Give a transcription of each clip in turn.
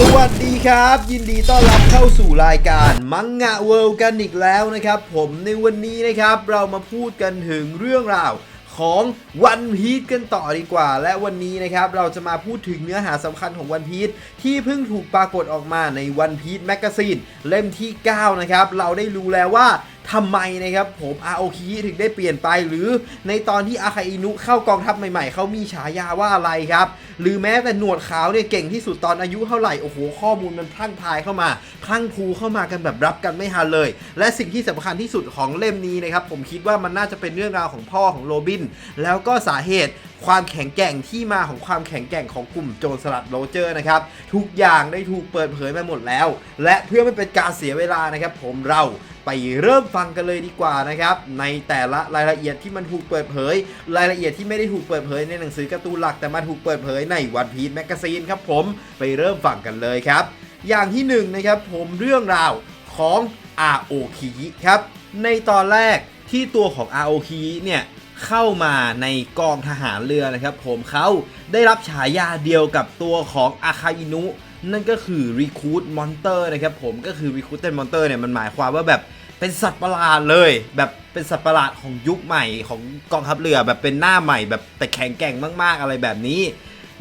สวัสดีครับ ยินดีต้อนรับเข้าสู่รายการมังงะเวิลด์กันอีกแล้วนะครับ ผมในวันนี้นะครับเรามาพูดกันถึงเรื่องราวของวันพีชกันต่อดีกว่า และวันนี้นะครับเราจะมาพูดถึงเนื้อหาสำคัญของวันพีชที่เพิ่งถูกปรากฏออกมาในวันพีชแมกกาซีนเล่มที่ 9 นะครับ เราได้รู้แล้วว่า ทำไมนะครับผมอาโอคิถึงได้เปลี่ยนไป หรือในตอนที่อาคาอินุเข้ากองทัพใหม่ๆ เขามีฉายาว่าอะไรครับ หรือแม้แต่หนวดขาวเนี่ยเก่งที่สุดตอนอายุเท่าไหร่ โอ้โห ข้อมูลมันพลั่งพายเข้ามาพลั่งพูเข้ามากันแบบรับกันไม่ทันเลย และสิ่งที่สำคัญที่สุดของเล่มนี้นะครับผมคิดว่ามันน่าจะเป็นเรื่องราวของพ่อของโรบิน แล้วก็สาเหตุความแข็งแกร่งที่มาของความแข็งแกร่งของกลุ่มโจรสลัดโรเจอร์นะครับ ทุกอย่างได้ถูกเปิดเผยมาหมดแล้ว และเพื่อไม่เป็นการเสียเวลานะครับ ผมเราไปเริ่มฟังกันเลยดีกว่านะครับ ในแต่ละรายละเอียดที่มันถูกเปิดเผย รายละเอียดที่ไม่ได้ถูกเปิดเผยในหนังสือการ์ตูนหลักแต่มาถูกเปิดเผยในวันพี e แมกซีนครับผมไปเริ่มฟังกันเลยครับ อย่างที่หนึ่งนะครับผมเรื่องราวของอาโอคิครับในตอนแรกที่ตัวของอาโอคิเนี่ย เข้ามาในกองทหารเรือนะครับ ผมเขาได้รับฉายาเดียวกับตัวของอาคาอินุ นั่นก็คือ Recruit Monster นะครับผมก็คือ Recruited Monster เนี่ยมันหมายความว่าแบบเป็นสัตว์ประหลาดเลย แบบเป็นสัตว์ประหลาดของยุคใหม่ของกองทัพเรือแบบเป็นหน้าใหม่แบบแต่แข็งแกร่งมาก ๆ อะไรแบบนี้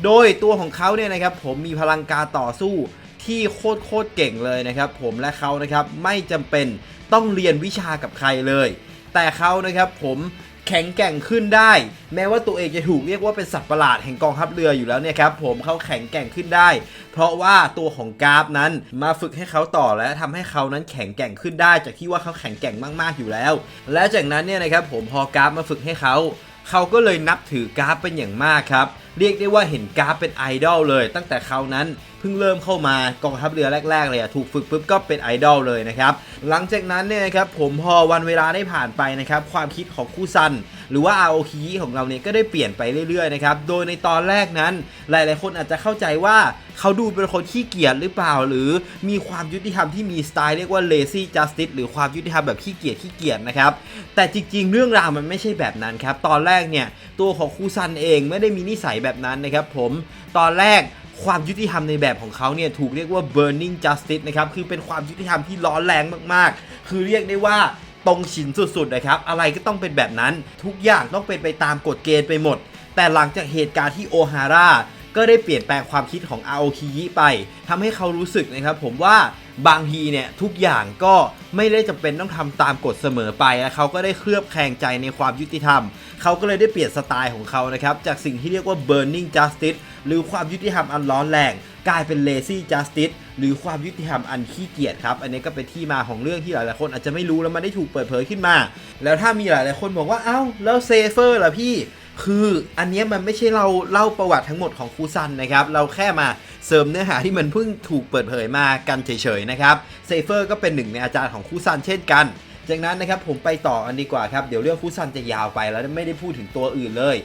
โดยตัวของเขาเนี่ยนะครับผมมีพลังการต่อสู้ที่โคตรโคตรเก่งเลยนะครับ ผมและเขานะครับไม่จำเป็นต้องเรียนวิชากับใครเลย แต่เขานะครับผม แข็งแกร่งขึ้นได้ แม้ว่าตัวเองจะถูกเรียกว่าเป็นสัตว์ประหลาดแห่งกองทัพเรืออยู่แล้วเนี่ยครับผมเขาแข็งแกร่งขึ้นได้ เพราะว่าตัวของกราฟนั้นมาฝึกให้เขาต่อและทำให้เขานั้นแข็งแกร่งขึ้นได้ จากที่ว่าเขาแข็งแกร่งมากๆอยู่แล้ว และจากนั้นเนี่ยนะครับผมพอกราฟมาฝึกให้เขาเขาก็เลยนับถือกราฟเป็นอย่างมากครับ เรียกได้ว่าเห็นกราฟเป็นไอดอลเลย ตั้งแต่เขานั้นเพิ่งเริ่มเข้ามากองทัพเรือแรก ๆ เลยอะถูกฝึกปุ๊บก็เป็นไอดอลเลยนะครับ หลังจากนั้นเนี่ยนะครับผมพอวันเวลาได้ผ่านไปนะครับความคิดของคู่ซัน หรือว่า ROK ของเราเนี่ยก็ได้เปลี่ยนไปเรื่อยๆนะครับโดยในตอนแรกนั้น หลายๆ คนอาจจะเข้าใจว่าเขาดูเป็นคนขี้เกียจหรือเปล่า หรือมีความยุติธรรมที่มีสไตล์เรียกว่า lazy justice หรือความยุติธรรมแบบขี้เกียจขี้เกียจนะครับแต่จริงๆ เรื่องราวมันไม่ใช่แบบนั้นครับตอนแรกเนี่ยตัวของคูซันเองไม่ได้มีนิสัยแบบนั้นนะครับผมตอนแรกความยุติธรรมในแบบของเขาเนี่ยถูกเรียกว่า burning justice นะครับคือเป็นความยุติธรรมที่ร้อนแรงมากๆ คือเรียกได้ว่าตรงฉินสุดๆนะครับอะไรก็ต้องเป็นแบบนั้น ทุกอย่างต้องเป็นไปตามกฎเกณฑ์ไปหมด แต่หลังจากเหตุการณ์ที่โอฮาร่าก็ได้เปลี่ยนแปลงความคิดของ Aoki ไปทำให้เขารู้สึกนะครับผมว่า บางทีเนี่ยทุกอย่างก็ไม่ได้จำเป็นต้องทำตามกฎเสมอไปและเขาก็ได้เคลือบแคลงใจในความยุติธรรม เขาก็เลยได้เปลี่ยนสไตล์ของเขานะครับจากสิ่งที่เรียกว่า burning justice หรือความยุติธรรมอันร้อนแรง กลายเป็น lazy justice หรือความยุติธรรมอันขี้เกียจครับ อันนี้ก็เป็นที่มาของเรื่องที่หลายๆคนอาจจะไม่รู้แล้วมันได้ถูกเปิดเผยขึ้นมา แล้วถ้ามีหลายๆคนบอกว่าเอ้าแล้วเซเฟอร์ล่ะพี่ คืออันนี้มันไม่ใช่เราเล่าประวัติทั้งหมดของครูซันนะครับ เราแค่มาเสริมเนื้อหาที่มันเพิ่งถูกเปิดเผยมากันเฉยๆนะครับเซเฟอร์ก็เป็นหนึ่งในอาจารย์ของครูซันเช่นกัน จากนั้นนะครับผมไปต่ออันดีกว่าครับ เดี๋ยวเรื่องครูซันจะยาวไปแล้วไม่ได้พูดถึงตัวอื่นเลย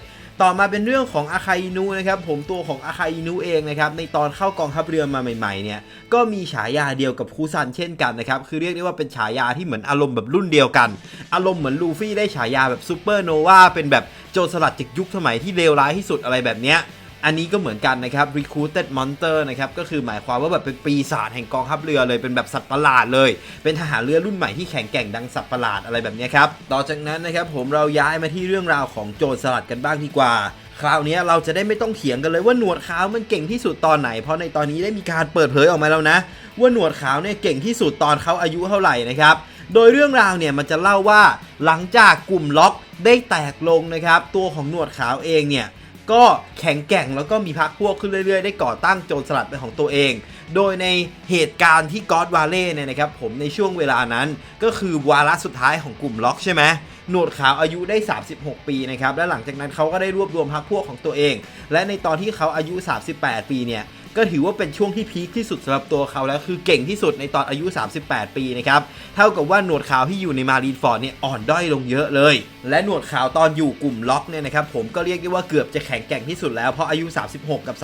ต่อมาเป็นเรื่องของอาคาอินุนะครับผมตัวของอาคาอินุเองนะครับในตอนเข้ากองทัพเรือมาใหม่ๆเนี่ยก็มีฉายาเดียวกับคูซันเช่นกันนะครับคือเรียกได้ว่าเป็นฉายาที่เหมือนอารมณ์แบบรุ่นเดียวกัน อารมณ์เหมือนลูฟี่ได้ฉายาแบบซูเปอร์โนวาเป็นแบบ โจรสลัดจากยุคสมัยที่เลวร้ายที่สุดอะไรแบบเนี้ยอันนี้ก็เหมือนกันนะครับ recruited monster นะครับก็คือหมายความว่าแบบเป็นปีศาจแห่งกองทัพเรือเลยเป็นแบบสัตว์ประหลาดเลย เป็นทหารเรือรุ่นใหม่ที่แข็งแกร่งดังสัตว์ประหลาดอะไรแบบนี้ครับต่อจากนั้นนะครับผมเราย้ายมาที่เรื่องราวของโจรสลัดกันบ้างดีกว่า คราวนี้เราจะได้ไม่ต้องเถียงกันเลยว่าหนวดขาวมันเก่งที่สุดตอนไหน เพราะในตอนนี้ได้มีการเปิดเผยออกมาแล้วนะ ว่าหนวดขาวเนี่ยเก่งที่สุดตอนเขาอายุเท่าไหร่นะครับโดยเรื่องราวเนี่ยมันจะเล่าว่าหลังจากกลุ่มล็อก ได้แตกลงนะครับ ตัวของหนวดขาวเองเนี่ยก็แข็งแกร่งแล้วก็มีพักพวกขึ้นเรื่อยๆ ได้ก่อตั้งโจรสลัดเป็นของตัวเอง โดยในเหตุการณ์ที่กอดวาเล่เนี่ยนะครับผมในช่วงเวลานั้น ก็คือวาระสุดท้ายของกลุ่มล็อกใช่ไหมหนวดขาวอายุได้ 36 ปีนะครับและหลังจากนั้นเขาก็ได้รวบรวมพักพวกของตัวเอง และในตอนที่เขาอายุ 38 ปีเนี่ย ก็ถือว่าเป็นช่วงที่พีคที่สุดสำหรับตัวเขาแล้วคือเก่งที่สุดในตอนอายุ 38 ปีนะครับเท่ากับว่าหนวดขาวที่อยู่ในมารีนฟอร์ดเนี่ยอ่อนด้อยลงเยอะเลย และหนวดขาวตอนอยู่กลุ่มล็อกเนี่ยนะครับผมก็เรียกได้ว่าเกือบจะแข็งแกร่งที่สุดแล้วเพราะอายุ 36 กับ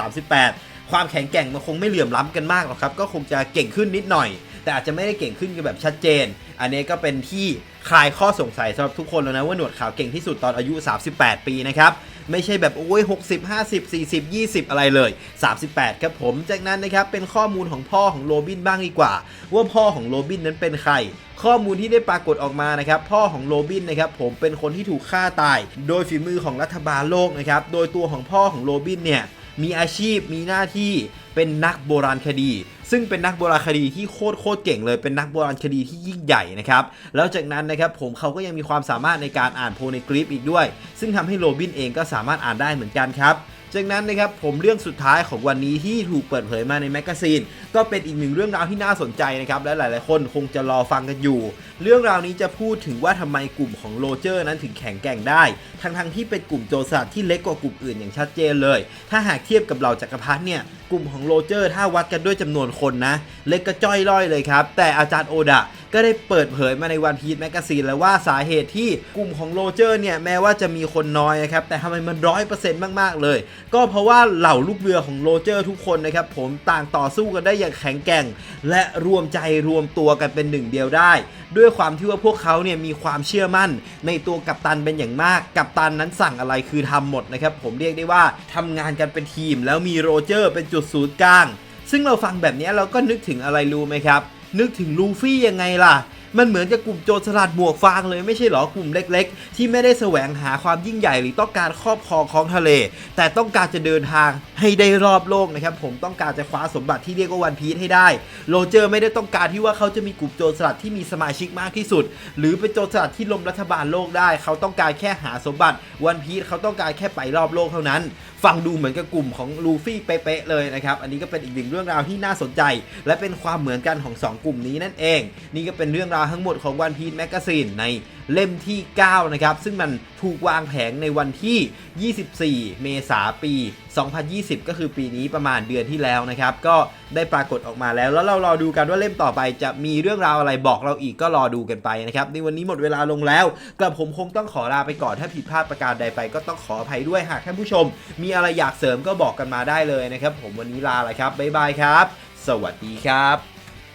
38 ความแข็งแกร่งมันคงไม่เหลื่อมล้ำกันมากหรอกครับก็คงจะเก่งขึ้นนิดหน่อย แต่อาจจะไม่ได้เก่งขึ้นกันแบบชัดเจน อันนี้ก็เป็นที่คลายข้อสงสัยสำหรับทุกคนแล้วนะว่าหนวดขาวเก่งที่สุดตอนอายุ 38 ปีนะครับ ไม่ใช่แบบโอ้ย60 50 40 20 อะไรเลย 38 ครับผมจากนั้นนะครับเป็นข้อมูลของพ่อของโรบินบ้างดีกว่า ว่าพ่อของโรบินนั้นเป็นใคร ข้อมูลที่ได้ปรากฏออกมานะครับพ่อของโรบินนะครับผมเป็นคนที่ถูกฆ่าตาย โดยฝีมือของรัฐบาลโลกนะครับโดยตัวของพ่อของโรบินเนี่ย มีอาชีพมีหน้าที่เป็นนักโบราณคดี ซึ่งเป็นนักโบราณคดีที่โคตรโคตรเก่งเลยเป็นนักโบราณคดีที่ยิ่งใหญ่นะครับแล้วจากนั้นนะครับผมเขาก็ยังมีความสามารถในการอ่านโพในกริปอีกด้วย ซึ่งทำให้โรบินเองก็สามารถอ่านได้เหมือนกันครับ จากนั้นนะครับผมเรื่องสุดท้ายของวันนี้ที่ถูกเปิดเผยมาในแมกกาซีนก็เป็นอีกหนึ่งเรื่องราวที่น่าสนใจนะครับและหลาย ๆ คนคงจะรอฟังกันอยู่ เรื่องราวนี้จะพูดถึงว่าทำไมกลุ่มของโรเจอร์นั้นถึงแข็งแกร่งได้ ทั้งๆที่เป็นกลุ่มโจรสลัดที่เล็กกว่ากลุ่มอื่นอย่างชัดเจนเลย ถ้าหากเทียบกับเหล่าจักรพรรดิเนี่ยกลุ่มของโรเจอร์ถ้าวัดกันด้วยจำนวนคนนะ เล็กกระจ้อยล่อยเลยครับแต่อาจารย์โอดะ ก็ได้เปิดเผยมาในวันพี e แมกกาซีนแล้วว่าสาเหตุที่กลุ่มของโรเจอร์เนี่ยแม้ว่าจะมีคนน้อยนะครับแต่ทำไมมันร้อยเปอร์เซ็นต์มาก ๆ เลย ก็เพราะว่าเหล่าลูกเรือของโรเจอร์ทุกคนนะครับผมต่างต่อสู้กันได้อย่างแข็งแกร่ง และรวมใจรวมตัวกันเป็นหนึ่งเดียวได้ ด้วยความที่ว่าพวกเขาเนี่ยมีความเชื่อมั่น ในตัวกัปตันเป็นอย่างมาก กัปตันนั้นสั่งอะไรคือทำหมดนะครับผมเรียกได้ว่าทำงานกันเป็นทีม แล้วมีโรเจอร์เป็นจุดศูนย์กลาง ซึ่งเราฟังแบบนี้เราก็นึกถึงอะไรรู้ไหมครับ นึกถึงลูฟี่ยังไงล่ะ มันเหมือนกับกลุ่มโจรสลัดหมวกฟางเลยไม่ใช่เหรอกลุ่มเล็ก ๆ ที่ไม่ได้แสวงหาความยิ่งใหญ่หรือต้องการครอบครองของทะเล แต่ต้องการจะเดินทางให้ได้รอบโลกนะครับผมต้องการจะคว้าสมบัติที่เรียกว่าวันพีชให้ได้โรเจอร์ไม่ได้ต้องการที่ว่าเขาจะมีกลุ่มโจรสลัดที่มีสมาชิกมากที่สุด หรือเป็นโจรสลัดที่ล้มรัฐบาลโลกได้ เขาต้องการแค่หาสมบัติวันพีชเขาต้องการแค่ไปรอบโลกเท่านั้น ฟังดูเหมือนกับกลุ่มของลูฟี่เป๊ะๆเลยนะครับอันนี้ก็เป็นอีกหนึ่งเรื่องราวที่น่าสนใจ และเป็นความเหมือนกันของ 2 กลุ่มนี้นั่นเอง นี่ก็เป็นเรื่องราวทั้งหมดของ One Piece Magazine ในเล่มที่ 9 นะครับ ซึ่งมันถูกวางแผงในวันที่ 24 เมษายนปี 2020 ก็คือปีนี้ประมาณเดือนที่แล้วนะครับ ก็ได้ปรากฏออกมาแล้ว แล้วเรารอดูกันว่าเล่มต่อไปจะมีเรื่องราวอะไรบอกเราอีกก็รอดูกันไปนะครับในวันนี้หมดเวลาลงแล้วกลับผมคงต้องขอลาไปก่อนถ้าผิดพลาดประการใดไป ก็ต้องขออภัยด้วยหากท่านผู้ชม มีอะไรอยากเสริมก็บอกกันมาได้เลยนะครับ ผมวันนี้ลาแล้วครับบ๊ายบายครับ สวัสดีครับ